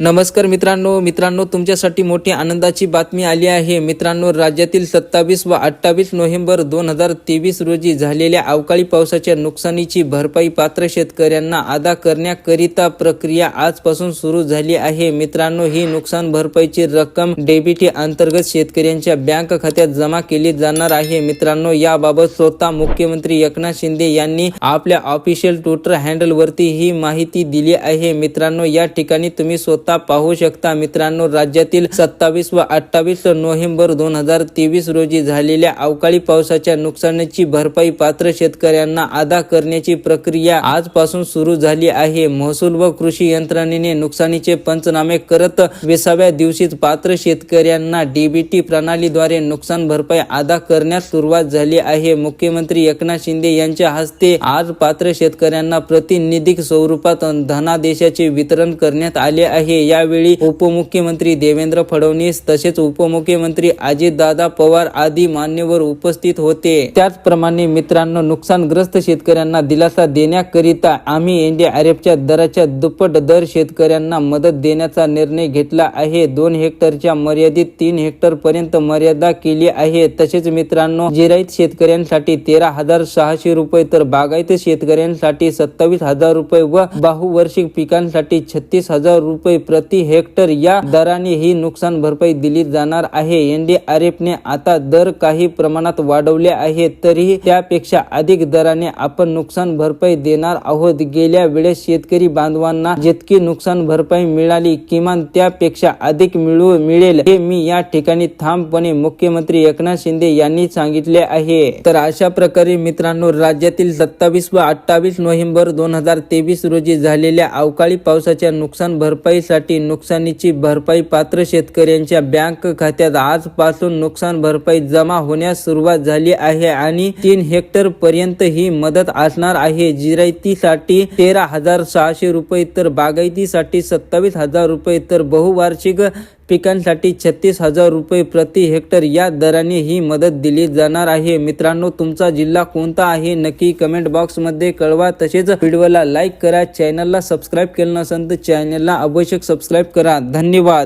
नमस्कार मित्रांनो मित्रांनो तुमच्यासाठी मोठी आनंदाची बातमी आली आहे. मित्रांनो राज्यातील सत्तावीस व अठ्ठावीस नोव्हेंबर दोन हजार तेवीस रोजी झालेल्या अवकाळी पावसाच्या नुकसानीची भरपाई पात्र शेतकऱ्यांना अदा करण्याकरिता प्रक्रिया आजपासून सुरू झाली आहे. मित्रांनो ही नुकसान भरपाईची रक्कम डेबिटी अंतर्गत शेतकऱ्यांच्या बँक खात्यात जमा केली जाणार आहे. मित्रांनो याबाबत स्वतः मुख्यमंत्री एकनाथ शिंदे यांनी आपल्या ऑफिशियल ट्विटर हँडलवरती ही माहिती दिली आहे. मित्रांनो या ठिकाणी तुम्ही स्वतः पाहू शकता मित्रांनो राज्यातील सत्तावीस व अठ्ठावीस नोव्हेंबर दोन हजार तेवीस रोजी झालेल्या अवकाळी पावसाच्या नुकसानीची भरपाई पात्र शेतकऱ्यांना अदा करण्याची प्रक्रिया आजपासून सुरू झाली आहे. महसूल व कृषी यंत्रणेने नुकसानीचे पंचनामे करत विसाव्या दिवशीच पात्र शेतकऱ्यांना डीबीटी प्रणालीद्वारे नुकसान भरपाई अदा करण्यास सुरुवात झाली आहे. मुख्यमंत्री एकनाथ शिंदे यांच्या हस्ते आज पात्र शेतकऱ्यांना प्रतिनिधिक स्वरूपात धनादेशाचे वितरण करण्यात आले आहे. यावेळी उपमुख्यमंत्री देवेंद्र फडणवीस तसेच उपमुख्यमंत्री अजितदादा पवार आदी मान्यवर उपस्थित होते. त्याचप्रमाणे मित्रांनो नुकसानग्रस्त शेतकऱ्यांना दिलासा देण्याकरिता आम्ही एनडीआरएफच्या दराच्या दुप्पट दर शेतकऱ्यांना मदत देण्याचा निर्णय घेतला आहे. दोन हेक्टरच्या मर्यादित तीन हेक्टर पर्यंत मर्यादा केली आहे. तसेच मित्रांनो जिराईत शेतकऱ्यांसाठी तेरा हजार सहाशे रुपये तर बागायत शेतकऱ्यांसाठी सत्तावीस हजार रुपये व बहुवार्षिक पिकांसाठी छत्तीस हजार रुपये प्रति हेक्टर या दराने ही नुकसान भरपाई दिली जाणार आहे. एनडीआरएफने आता दर काही प्रमाणात वाढवले आहे तरीही त्यापेक्षा अधिक दराने आपण नुकसान भरपाई देणार आहोत. गेल्या वेळेस शेतकरी बांधवांना जितकी नुकसान भरपाई मिळाली किमान त्यापेक्षा अधिक मिळू मिळेल हे मी या ठिकाणी ठामपणे मुख्यमंत्री एकनाथ शिंदे यांनी सांगितले आहे. तर अशा प्रकारे मित्रांनो राज्यातील सत्तावीस व अठ्ठावीस नोव्हेंबर दोन हजार तेवीस रोजी झालेल्या अवकाळी पावसाच्या नुकसान भरपाईसाठी नुकसानीची भरपाई पात्र शेतकऱ्यांच्या बँक खात्यात. आजपासून नुकसान भरपाई जमा होण्यास सुरुवात झाली आहे आणि तीन हेक्टर पर्यंत ही मदत असणार आहे. जिरायतीसाठी तेरा हजार सहाशे रुपये तर बागायतीसाठी सत्तावीस हजार रुपये तर बहुवार्षिक पिकांसाठी छत्तीस हजार रुपये प्रति हेक्टर या दराने ही मदत दिली जाणार आहे. मित्रांनो तुमचा जिल्हा कोणता आहे? नक्की कमेंट बॉक्समध्ये कळवा. तसेच व्हिडिओला लाईक करा. चॅनलला सबस्क्राईब केलं नसेल तर चॅनलला आवश्यक सबस्क्राईब करा. धन्यवाद.